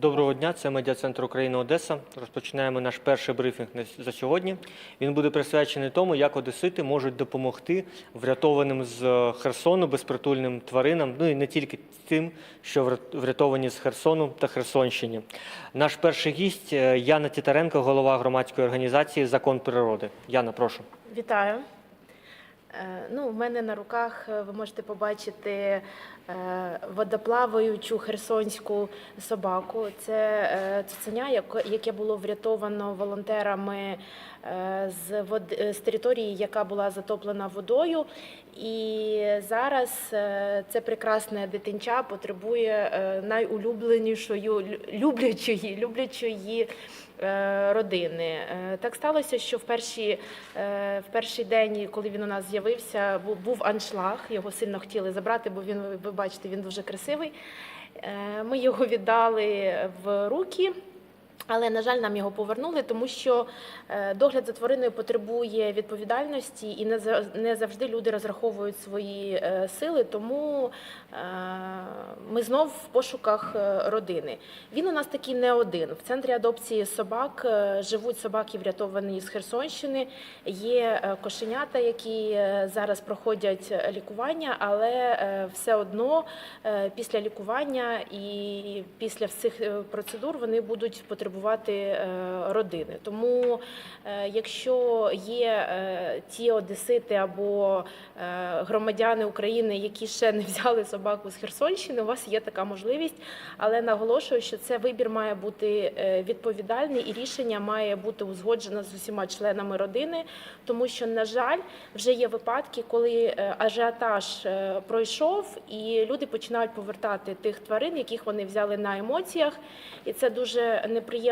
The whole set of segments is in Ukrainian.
Доброго дня, це медіа-центр України Одеса. Розпочинаємо наш перший брифінг за сьогодні. Він буде присвячений тому, як одесити можуть допомогти врятованим з е, Херсону безпритульним тваринам, ну і не тільки тим, що врят- врятовані з Херсону та Херсонщині. Наш перший гість е, Яна Тітаренко, голова громадської організації Закон природи. Яна, прошу. Вітаю. Е, Ну, у мене на руках е, ви можете побачити е, водоплаваючу херсонську собаку. Це цуценя, яке- було врятовано волонтерами з, вод... з території, яка була затоплена водою. І зараз це прекрасне дитинча потребує найулюбленішої, люблячої, люблячої родини. Е, Так сталося, що в перші, е, в перший день, коли він у нас з'явився, був аншлаг. Його сильно хотіли забрати, бо він, ви бачите, він дуже красивий. Е, Ми його віддали в руки. Але на жаль, нам його повернули, тому що е, догляд за твариною потребує відповідальності, і не за- не завжди люди розраховують свої е, сили. Тому е, ми знов в пошуках родини. Він у нас такий не один. В центрі адопції собак живуть собаки, врятовані з Херсонщини. Є кошенята, які зараз проходять лікування, але все одно після лікування і після всіх процедур вони будуть потребувати е, родини. Тому, е, якщо є е, ті одесити або громадяни України, які ще не взяли собаку з Херсонщини, у вас є така можливість, але наголошую, що це вибір має бути відповідальний і рішення має бути узгоджено з усіма членами родини, тому що, на жаль, вже є випадки, коли ажіотаж пройшов, і люди починають повертати тих тварин, яких вони взяли на емоціях. І це дуже неприємно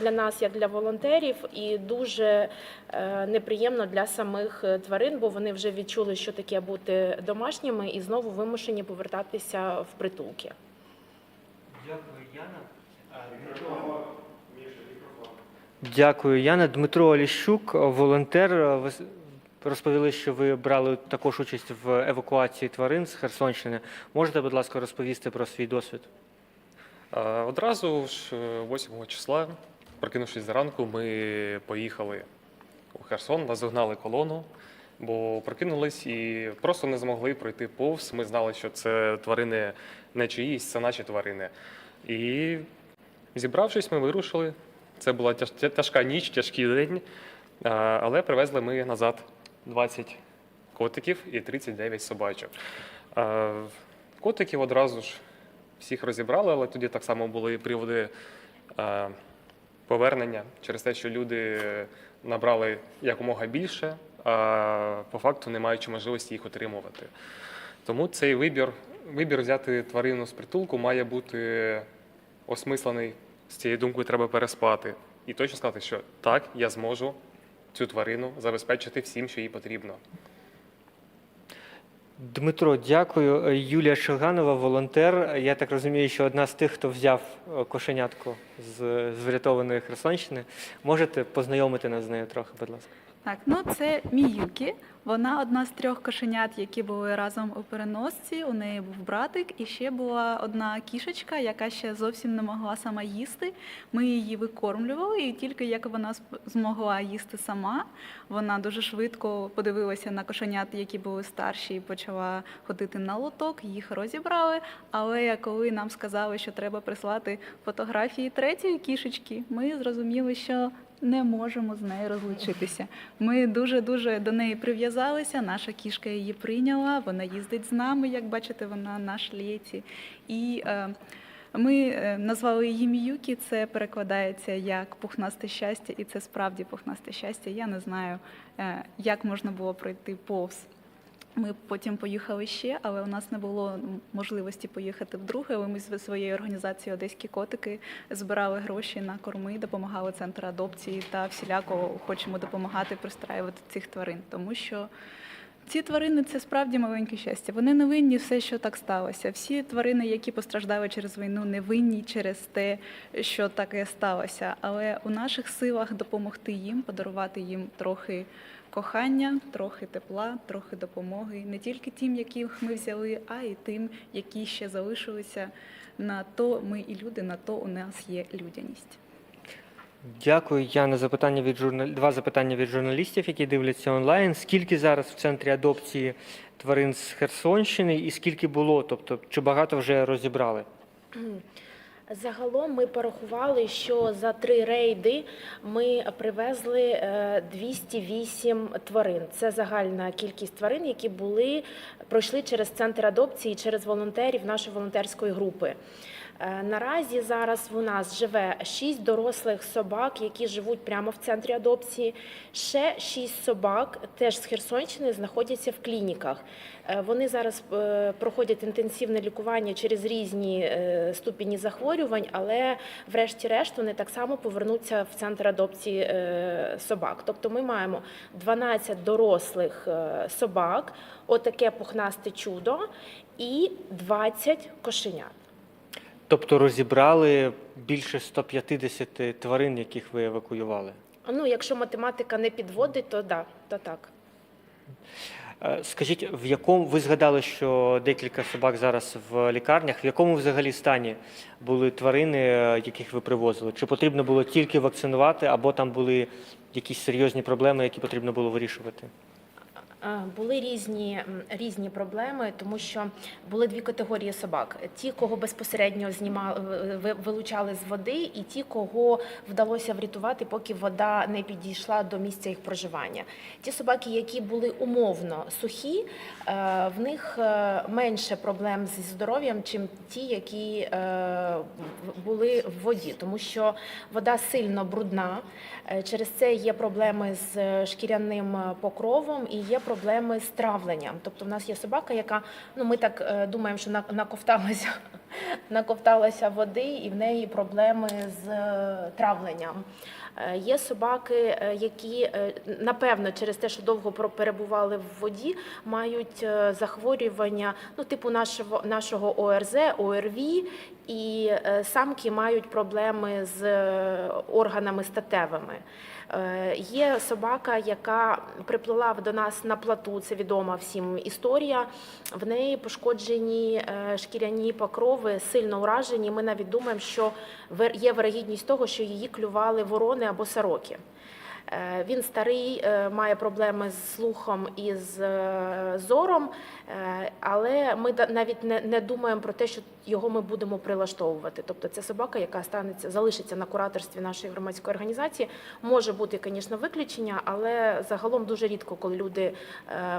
для нас, як для волонтерів, і дуже е, неприємно для самих е, тварин, бо вони вже відчули, що таке бути домашніми, і знову вимушені повертатися в притулки. Дякую, Яна. Дякую, Яна. Дмитро Оліщук, волонтер. Ви розповіли, що ви брали також участь в евакуації тварин з Херсонщини. Можете, будь ласка, розповісти про свій досвід? Е, Одразу ж е, 8 числа, прокинувшись зранку, ми поїхали у Херсон, назогнали колону, бо прокинулись і просто не змогли пройти повз. Ми знали, що це тварини не чиїсь, це наші тварини. І зібравшись, ми вирушили. Це була тяжка ніч, тяжкий день, е, але привезли ми назад 20 котиків і 39 собачок. Е, Котиків одразу ж всіх розібрали, але тоді так само були приводи е, повернення через те, що люди набрали якомога більше, а по факту не маючи можливості їх отримувати. Тому цей вибір, вибір взяти тварину з притулку має бути осмислений. З цією думкою треба переспати. І точно сказати, що так, я зможу цю тварину забезпечити всім, що їй потрібно. Дмитро, дякую. Е, Юлія Шилганова, волонтер. Я так розумію, що одна з тих, хто взяв е, кошенятку з, з врятованої Херсонщини. Можете познайомити нас з нею трохи, будь ласка. Так, ну це Міюкі. Вона одна з трьох кошенят, які були разом у переносці. У неї був братик, і ще була одна кішечка, яка ще зовсім не могла сама їсти. Ми її викормлювали, і тільки як вона змогла їсти сама, вона дуже швидко подивилася на кошенят, які були старші, і почала ходити на лоток. Їх розібрали. Але коли нам сказали, що треба прислати фотографії третьої кішечки, ми зрозуміли, що не можемо з нею розлучитися. Ми дуже дуже до неї прив'язалися. Наша кішка її прийняла. Вона їздить з нами, як бачите, вона на шлейці. І е, ми е, назвали її Міюкі. Це перекладається як пухнасте щастя, і це справді пухнасте щастя. Я не знаю, е, як можна було пройти повз. Ми потім поїхали ще, але у нас не було можливості поїхати вдруге. Але ми зі своєю організацією Одеські котики збирали гроші на корми, допомагали центру адопції та всіляко хочемо допомагати пристраювати цих тварин, тому що. Ці тварини це справді маленьке щастя. Вони не винні все, що так сталося. Всі тварини, які постраждали через війну, не винні через те, що таке сталося. Але у наших силах допомогти їм, подарувати їм трохи кохання, трохи тепла, трохи допомоги не тільки тим, яких ми взяли, а й тим, які ще залишилися На то ми і люди, на то у нас є людяність. Дякую. Яна. Запитання від журнал... Два запитання від журналістів, які дивляться онлайн. Скільки зараз в центрі адопції тварин з Херсонщини і скільки було? Тобто, чи багато вже розібрали? Загалом ми порахували, що за три рейди ми привезли е, 208 тварин. Це загальна кількість тварин, які були пройшли через центр адопції, через волонтерів нашої волонтерської групи. Е, Наразі зараз у нас живе 6 дорослих собак, які живуть прямо в центрі адопції. Ще 6 собак, теж з Херсонщини, знаходяться в клініках. Е, Вони зараз е, проходять інтенсивне лікування через різні ступені захворювань, але врешті-решт вони так само повернуться в центр адопції собак. Тобто ми маємо 12 дорослих собак, отаке пухнасте чудо, і 20 кошенят. Тобто розібрали більше 150 тварин, яких ви евакуювали. Ну, якщо математика не підводить, то да, то так. Е, Скажіть, в якому ви згадали, що декілька собак зараз в лікарнях? В якому взагалі стані були тварини, е, яких ви привозили? Чи потрібно було тільки вакцинувати, або там були якісь серйозні проблеми, які потрібно було вирішувати? Е, Були різні, різні проблеми, тому що були дві категорії собак: ті, кого безпосередньо знімали, вилучали з води, і ті, кого вдалося врятувати, поки вода не підійшла до місця їх проживання. Ті собаки, які були умовно сухі, е, в них е, менше проблем зі здоров'ям, чим ті, які були в воді, тому що вода сильно брудна. Через це є проблеми з шкіряним покровом і є проблеми з травленням. Тобто, в нас є собака, яка ну ми так е, думаємо, що на- наковталася, наковталася води, і в неї проблеми з е, травленням. Е, Є собаки, е, які напевно через те, що довго перебували в воді, мають захворювання, ну типу нашого нашого ОРЗ, ОРВІ, і самки мають проблеми з органами статевими. Є собака, яка приплила до нас на плоту, це відома всім історія. В неї пошкоджені шкіряні покрови, сильно уражені. Ми навіть думаємо, що є вирогідність того, що її клювали ворони або сороки. Е, Він старий, е, має проблеми з слухом і з е, зором, але ми навіть не, думаємо про те, що його ми будемо прилаштовувати. Тобто це собака, яка станеться, залишиться на кураторстві нашої громадської організації. Може бути, звісно, виключення, але загалом дуже рідко, коли люди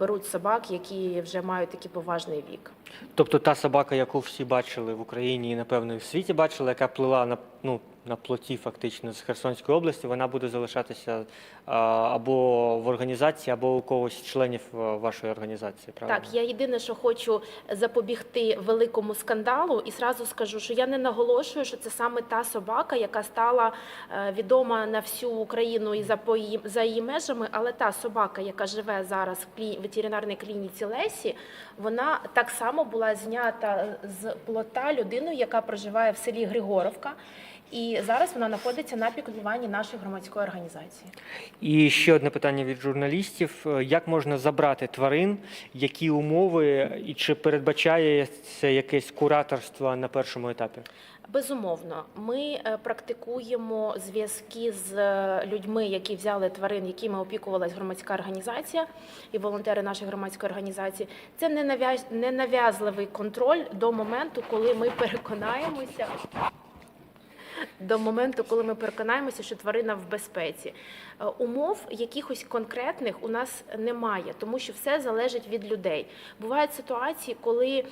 беруть собак, які вже мають такий поважний вік. Тобто та собака, яку всі бачили в Україні і, напевно, і в світі бачили, яка плила на, ну, на плоті фактично з Херсонської області, вона буде залишатися або в організації, або у когось членів вашої організації. Правильно? Так, я єдине, що хочу запобігти великому скандалу, і зразу скажу, що я не наголошую, що це саме та собака, яка стала е, відома на всю Україну і за її за її межами. Але та собака, яка живе зараз в клі- ветеринарній клініці Лесі, вона так само була знята з плота людиною, яка проживає в селі Григоровка. І зараз вона знаходиться на піклуванні нашої громадської організації. І ще одне питання від журналістів: Е, як можна забрати тварин, які умови, і чи передбачає це якесь кураторство на першому етапі? Безумовно, ми е, практикуємо зв'язки з е, людьми, які взяли тварин, якими опікувалась громадська організація і волонтери нашої громадської організації. Це ненавяз- ненав'язливий контроль до моменту, коли ми переконаємося. До моменту, коли ми переконаємося, що тварина в безпеці. Е, Умов якихось конкретних у нас немає, тому що все залежить від людей. Бувають ситуації, коли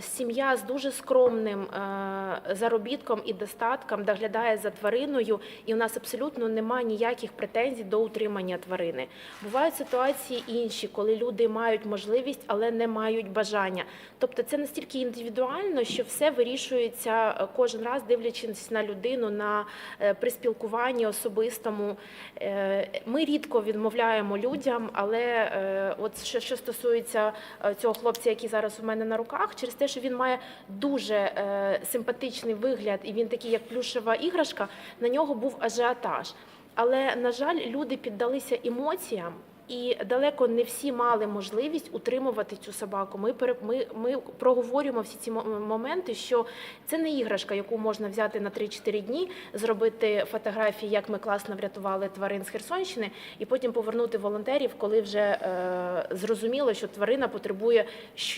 сім'я з дуже скромним е, заробітком і достатком доглядає за твариною, і у нас абсолютно немає ніяких претензій до утримання тварини. Бувають ситуації інші, коли люди мають можливість, але не мають бажання. Тобто це настільки індивідуально, що все вирішується е, кожен раз, дивлячись на людину, на е, при спілкуванні особистому. Е, Ми рідко відмовляємо людям, але е, от що, що стосується е, цього хлопця, який зараз у мене на руках, через те, що він має дуже е, симпатичний вигляд, і він такий, як плюшева іграшка, на нього був ажіотаж. Але на жаль, люди піддалися емоціям. І далеко не всі мали можливість утримувати цю собаку. Ми ми, ми проговорюємо всі ці моменти, що це не іграшка, яку можна взяти на 3-4 дні, зробити фотографії, як ми класно врятували тварин з Херсонщини, і потім повернути волонтерів, коли вже е, зрозуміло, що тварина потребує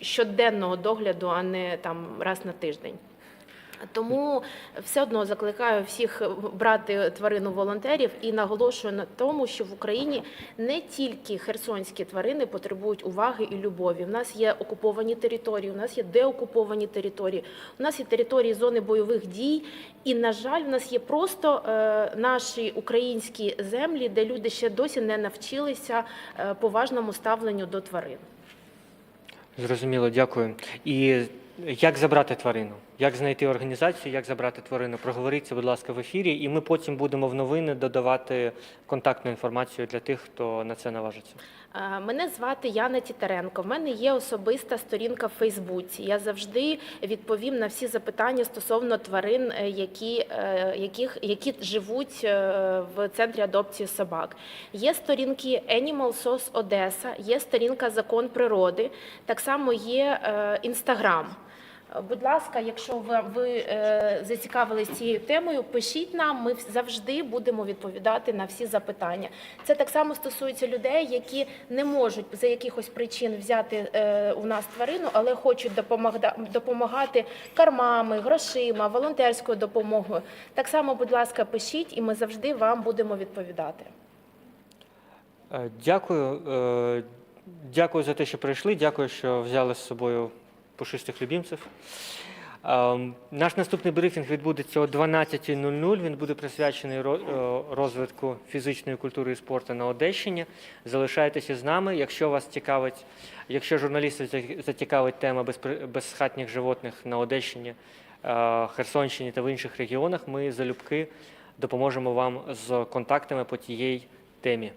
щоденного догляду, а не там раз на тиждень. Тому все одно закликаю всіх брати тварину волонтерів і наголошую на тому, що в Україні не тільки херсонські тварини потребують уваги і любові. У нас є окуповані території, у нас є деокуповані території, у нас є території зони бойових дій. І, на жаль, в нас є просто е, наші українські землі, де люди ще досі не навчилися е, поважному ставленню до тварин. Зрозуміло, дякую. І як забрати тварину? Як знайти організацію, як забрати тварину? Проговоріться, будь ласка, в ефірі, і ми потім будемо в новини додавати контактну інформацію для тих, хто на це наважиться. Е, Мене звати Яна Тітаренко. В мене є особиста сторінка в Фейсбуці. Я завжди відповім на всі запитання стосовно тварин, е, які, е, яких, які живуть в центрі адопції собак. Є сторінки Animal SOS Одеса, є сторінка Закон природи. Так само є інстаграм. Будь ласка, якщо ви, ви е, зацікавились цією темою, пишіть нам. Ми завжди будемо відповідати на всі запитання. Це так само стосується людей, які не можуть за якихось причин взяти е, у нас тварину, але хочуть допомагати кармами, грошима, волонтерською допомогою. Так само, будь ласка, пишіть, і ми завжди вам будемо відповідати. Е, Дякую. Дякую за те, що прийшли. Дякую, що взяли з собою пушистих любімців. Ем, Наш наступний брифінг відбудеться о 12.00. Він буде присвячений е, розвитку фізичної культури і спорту на Одещині. Залишайтеся з нами. Якщо вас цікавить, якщо журналістів зацікавить тема безхатніх животних на Одещині, е, Херсонщині та в інших регіонах, ми залюбки допоможемо вам з контактами по тієї темі.